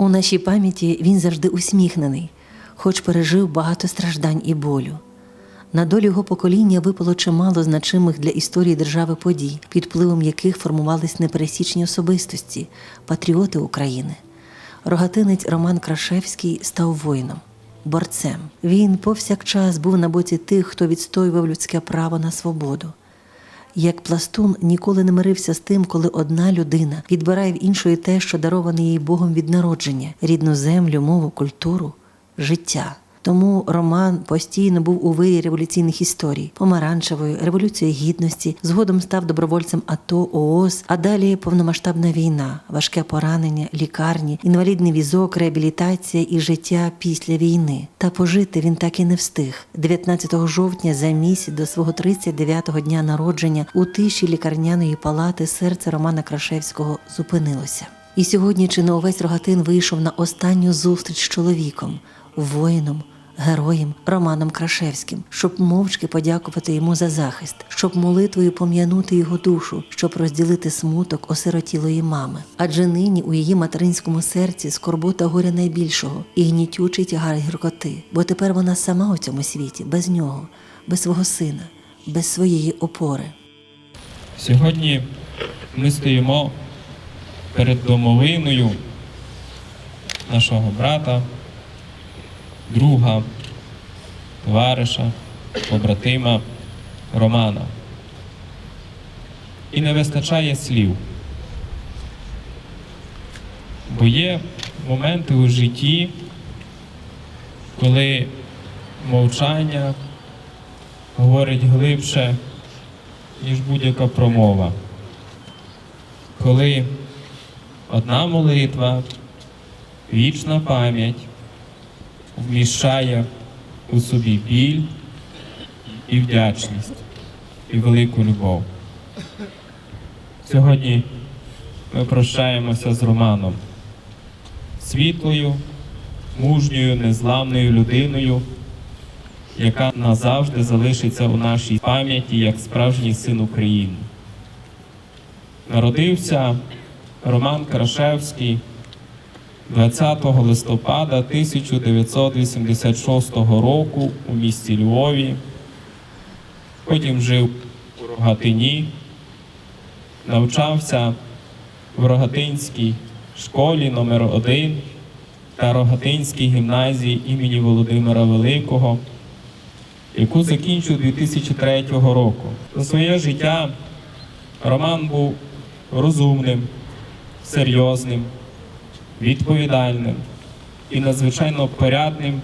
У нашій пам'яті він завжди усміхнений, хоч пережив багато страждань і болю. На долю його покоління випало чимало значимих для історії держави подій, під впливом яких формувались непересічні особистості, патріоти України. Рогатинець Роман Крашевський став воїном, борцем. Він повсякчас був на боці тих, хто відстоював людське право на свободу. Як пластун ніколи не мирився з тим, коли одна людина відбирає в іншої те, що дароване їй Богом від народження, рідну землю, мову, культуру, життя. Тому Роман постійно був у вирі революційних історій, помаранчевої, революції гідності, згодом став добровольцем АТО, ООС, а далі повномасштабна війна, важке поранення, лікарні, інвалідний візок, реабілітація і життя після війни. Та пожити він так і не встиг. 19 жовтня, за місяць до свого 39-го дня народження, у тиші лікарняної палати серце Романа Крашевського зупинилося. І сьогодні чи не увесь рогатин вийшов на останню зустріч з чоловіком, воїном, героєм Романом Крашевським, щоб мовчки подякувати йому за захист, щоб молитвою пом'янути його душу, щоб розділити смуток осиротілої мами. Адже нині у її материнському серці скорбота горя найбільшого і гнітючий тягар гіркоти, бо тепер вона сама у цьому світі, без нього, без свого сина, без своєї опори. Сьогодні ми стоїмо перед домовиною нашого брата, друга, товариша, побратима Романа. І не вистачає слів. Бо є моменти у житті, коли мовчання говорить глибше, ніж будь-яка промова. Коли одна молитва, вічна пам'ять вміщає у собі біль і вдячність, і велику любов. Сьогодні ми прощаємося з Романом, світлою, мужньою, незламною людиною, яка назавжди залишиться у нашій пам'яті як справжній син України. Народився Роман Крашевський 20 листопада 1986 року у місті Львові. Потім жив у Рогатині, навчався в Рогатинській школі номер 1 та Рогатинській гімназії імені Володимира Великого, яку закінчив 2003 року. За своє життя Роман був розумним, серйозним, відповідальним і надзвичайно порядним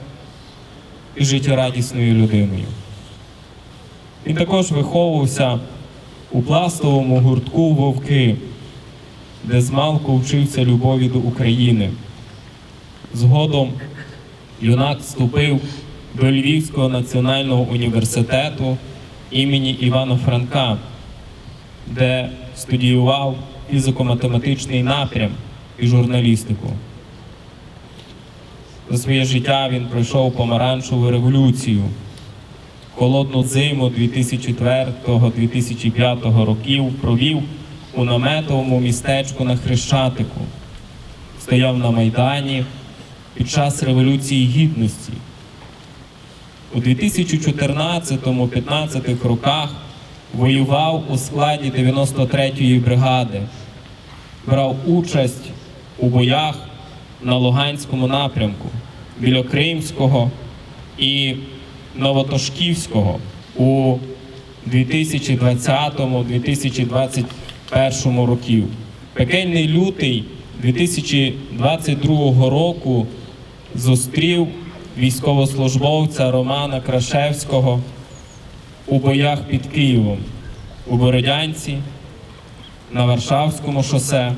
і життєрадісною людиною. Він також виховувався у пластовому гуртку Вовки, де змалку вчився любові до України. Згодом юнак вступив до Львівського національного університету імені Івана Франка, де студіював фізико-математичний напрям і журналістику. За своє життя він пройшов помаранчеву революцію, холодну зиму 2004-2005 років провів у наметовому містечку на Хрещатику, стояв на Майдані під час Революції Гідності. У 2014-15 роках воював у складі 93-ї бригади, брав участь у боях на Луганському напрямку біля Кримського і Новотошківського у 2020-2021 років. Пекельний лютий 2022 року зустрів військовослужбовця Романа Крашевського у боях під Києвом, у Бородянці, на Варшавському шосе,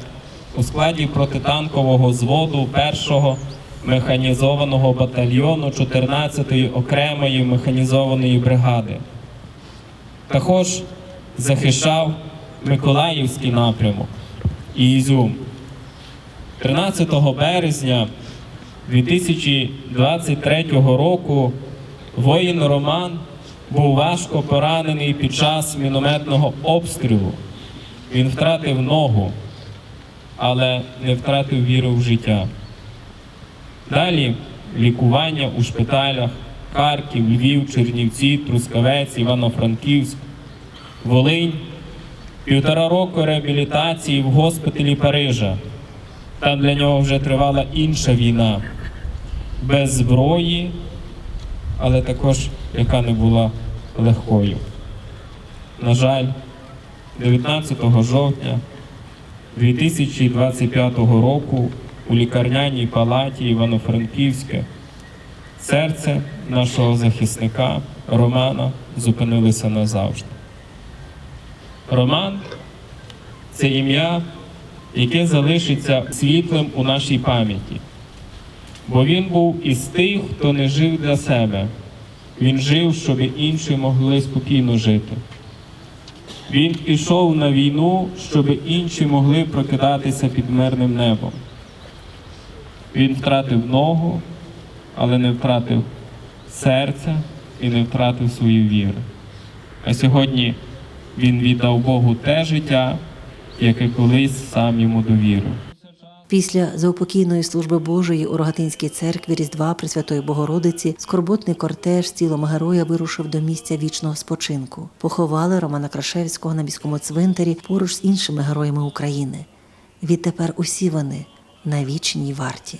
у складі протитанкового зводу 1-го механізованого батальйону 14-ї окремої механізованої бригади. Також захищав Миколаївський напрямок і Ізюм. 13 березня 2023 року воїн Роман був важко поранений під час мінометного обстрілу. Він втратив ногу, але не втратив віру в життя. Далі лікування у шпиталях Харків, Львів, Чернівці, Трускавець, Івано-Франківськ, Волинь, півтора року реабілітації в госпіталі Парижа. Там для нього вже тривала інша війна без зброї, але також яка не була легкою. На жаль, 19 жовтня 2025 року у лікарняній палаті Івано-Франківське серце нашого захисника Романа зупинилося назавжди. Роман це ім'я, яке залишиться світлим у нашій пам'яті. Бо він був із тих, хто не жив для себе. Він жив, щоб інші могли спокійно жити. Він пішов на війну, щоб інші могли прокидатися під мирним небом. Він втратив ногу, але не втратив серця і не втратив свою віру. А сьогодні він віддав Богу те життя, яке колись сам йому довірив. Після заупокійної служби Божої у Рогатинській церкві Різдва Пресвятої Богородиці скорботний кортеж з тілом героя вирушив до місця вічного спочинку. Поховали Романа Крашевського на міському цвинтарі поруч з іншими героями України. Відтепер усі вони на вічній варті.